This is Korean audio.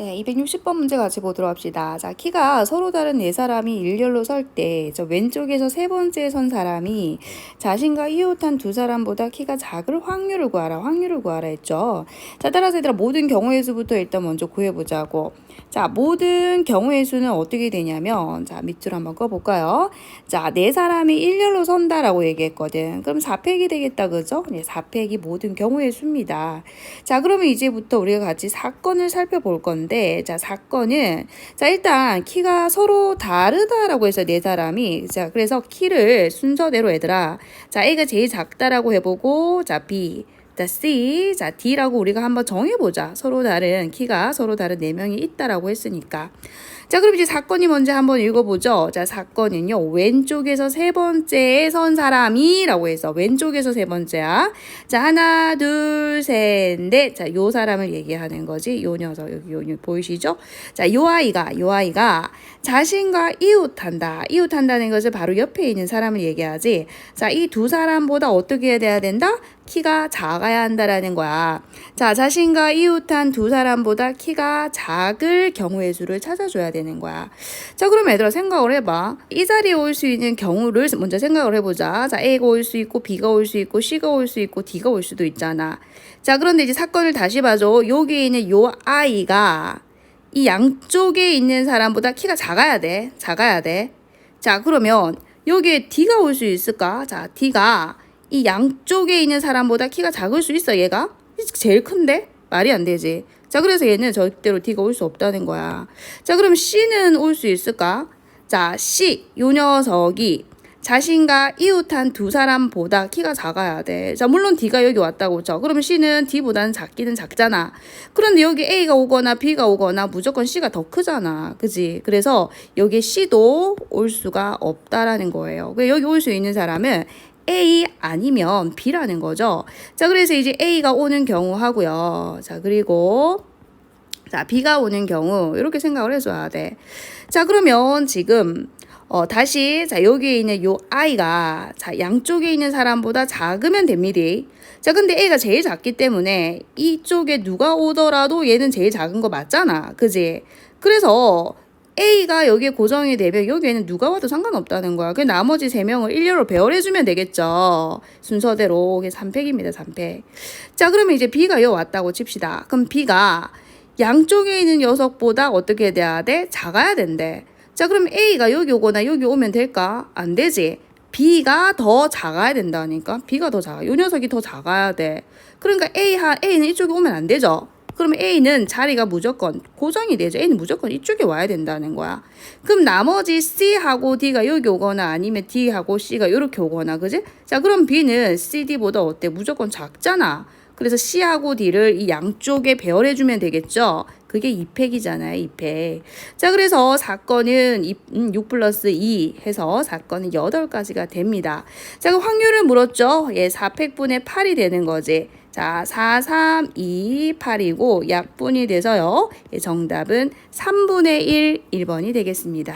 네, 260번 문제 같이 보도록 합시다. 자, 키가 서로 다른 네 사람이 일렬로 설 때, 저 왼쪽에서 세 번째 선 사람이 자신과 이웃한 두 사람보다 키가 작을 확률을 구하라, 확률을 구하라 했죠. 자, 따라서 얘들아, 모든 경우의 수부터 일단 먼저 구해보자고. 자, 모든 경우의 수는 어떻게 되냐면, 자, 밑줄 한번 꺼볼까요? 자, 네 사람이 일렬로 선다라고 얘기했거든. 그럼 4팩이 되겠다, 그죠? 네, 4팩이 모든 경우의 수입니다. 자, 그러면 이제부터 우리가 같이 사건을 살펴볼 건데, 자, 사건은, 자, 일단 키가 서로 다르다라고 해서 네 사람이, 자, 그래서 키를 순서대로 얘들아, 자, A가 제일 작다라고 해보고, 자, B, 자, C, 자, D라고 우리가 한번 정해보자. 서로 다른, 키가 서로 다른 네명이 있다라고 했으니까. 자, 그럼 이제 사건이 먼저 한번 읽어보죠. 자, 사건은요, 왼쪽에서 세 번째에 선 사람이라고 해서, 왼쪽에서 세 번째야. 자, 하나, 둘, 셋, 넷. 자, 요 사람을 얘기하는 거지. 요 녀석, 여기, 요, 요, 보이시죠? 자, 요 아이가, 요 아이가 자신과 이웃한다. 이웃한다는 것을 바로 옆에 있는 사람을 얘기하지. 자, 이 두 사람보다 어떻게 돼야 된다? 키가 작아 야 한다라는 거야. 자, 자신과 이웃한 두 사람보다 키가 작을 경우의 수를 찾아줘야 되는 거야. 자, 그럼 얘들아 생각을 해봐. 이 자리에 올 수 있는 경우를 먼저 생각을 해보자. 자, A가 올 수 있고, B가 올 수 있고, C가 올 수 있고, D가 올 수도 있잖아. 자, 그런데 이제 사건을 다시 봐줘. 여기 있는 요 아이가 이 양쪽에 있는 사람보다 키가 작아야 돼. 작아야 돼. 자, 그러면 여기에 D가 올 수 있을까? 자, D가 이 양쪽에 있는 사람보다 키가 작을 수 있어, 얘가? 제일 큰데? 말이 안 되지. 자, 그래서 얘는 절대로 D가 올 수 없다는 거야. 자, 그럼 C는 올 수 있을까? 자, C, 요 녀석이 자신과 이웃한 두 사람보다 키가 작아야 돼. 자, 물론 D가 여기 왔다고 쳐. 그러면 C는 D보다는 작기는 작잖아. 그런데 여기 A가 오거나 B가 오거나 무조건 C가 더 크잖아. 그지? 그래서 여기 C도 올 수가 없다라는 거예요. 그 여기 올 수 있는 사람은 A 아니면 B라는 거죠. 자, 그래서 이제 A가 오는 경우 하고요. 자, 그리고 자, B가 오는 경우 이렇게 생각을 해줘야 돼. 자, 그러면 지금 어, 다시 자, 여기에 있는 요 아이가 자, 양쪽에 있는 사람보다 작으면 됩니다. 자, 근데 A가 제일 작기 때문에 이쪽에 누가 오더라도 얘는 제일 작은 거 맞잖아. 그지? 그래서 A가 여기에 고정이 되면 여기에는 누가 와도 상관없다는 거야. 그 나머지 세 명을 일렬로 배열해주면 되겠죠. 순서대로. 이게 3팩입니다, 3팩. 자, 그러면 이제 B가 여기 왔다고 칩시다. 그럼 B가 양쪽에 있는 녀석보다 어떻게 돼야 돼? 작아야 된대. 자, 그럼 A가 여기 오거나 여기 오면 될까? 안 되지. B가 더 작아야 된다니까. B가 더 작아. 요 녀석이 더 작아야 돼. 그러니까 A 하 A는 이쪽에 오면 안 되죠. 그러면 A는 자리가 무조건 고정이 되죠. A는 무조건 이쪽에 와야 된다는 거야. 그럼 나머지 C하고 D가 여기 오거나 아니면 D하고 C가 이렇게 오거나, 그지? 자, 그럼 B는 C, D보다 어때? 무조건 작잖아. 그래서 C하고 D를 이 양쪽에 배열해주면 되겠죠. 그게 2팩이잖아요, 2팩. 자, 그래서 사건은 6 플러스 2 해서 사건은 8가지가 됩니다. 자, 그 확률을 물었죠. 예, 4팩분의 8이 되는 거지. 자, 4, 3, 2, 8이고 약분이 돼서요. 예, 정답은 3분의 1, 1번이 되겠습니다.